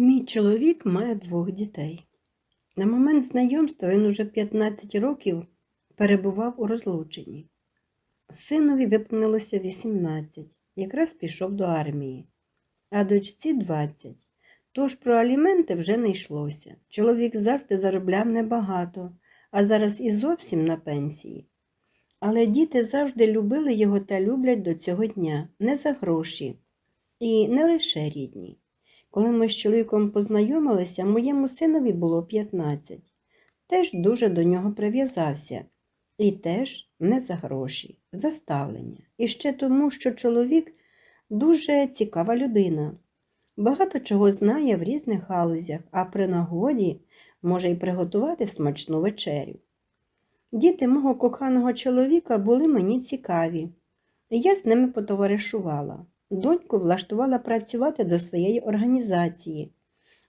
Мій чоловік має двох дітей. На момент знайомства він уже 15 років перебував у розлученні. Синові виповнилося 18, якраз пішов до армії, а дочці 20. Тож про аліменти вже не йшлося. Чоловік завжди заробляв небагато, а зараз і зовсім на пенсії. Але діти завжди любили його та люблять до цього дня не за гроші. І не лише рідні. Коли ми з чоловіком познайомилися, моєму синові було 15. Теж дуже до нього прив'язався. І теж не за гроші, за ставлення. І ще тому, що чоловік дуже цікава людина. Багато чого знає в різних галузях, а при нагоді може й приготувати смачну вечерю. Діти мого коханого чоловіка були мені цікаві, і я з ними потоваришувала. Доньку влаштувала працювати до своєї організації.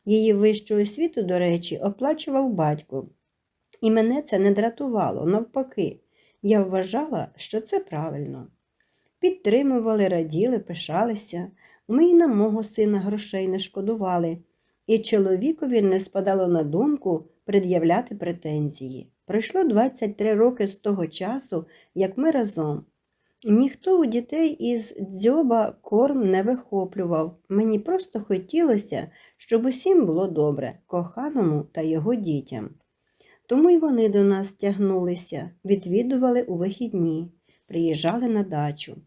Її вищу освіту, до речі, оплачував батько. І мене це не дратувало, навпаки, я вважала, що це правильно. Підтримували, раділи, пишалися. Ми й на мого сина грошей не шкодували, і чоловікові не спадало на думку пред'являти претензії. Пройшло 23 роки з того часу, як ми разом. Ніхто у дітей із дзьоба корм не вихоплював. Мені просто хотілося, щоб усім було добре, коханому та його дітям. Тому й вони до нас тягнулися, відвідували у вихідні, приїжджали на дачу.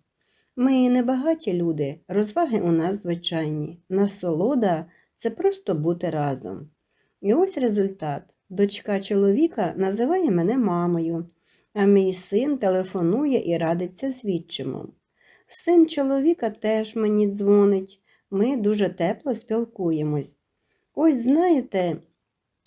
Ми не багаті люди, розваги у нас звичайні. Насолода це просто бути разом. І ось результат. Дочка чоловіка називає мене мамою, а мій син телефонує і радиться з відчимом. Син чоловіка теж мені дзвонить, ми дуже тепло спілкуємось. Ось знаєте,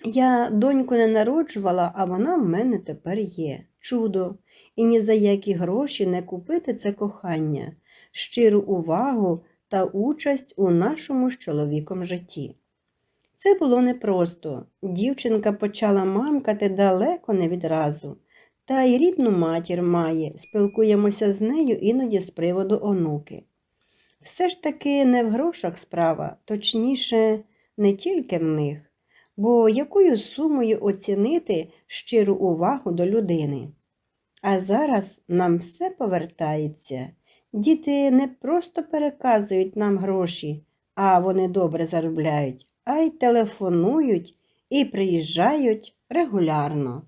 я доньку не народжувала, а вона в мене тепер є. Чудо, і ні за які гроші не купити це кохання, щиру увагу та участь у нашому з чоловіком житті. Це було непросто. Дівчинка почала мамкати далеко не відразу. Та й рідну матір має, спілкуємося з нею іноді з приводу онуки. Все ж таки не в грошах справа, точніше, не тільки в них, бо якою сумою оцінити щиру увагу до людини. А зараз нам все повертається. Діти не просто переказують нам гроші, а вони добре заробляють, а й телефонують і приїжджають регулярно.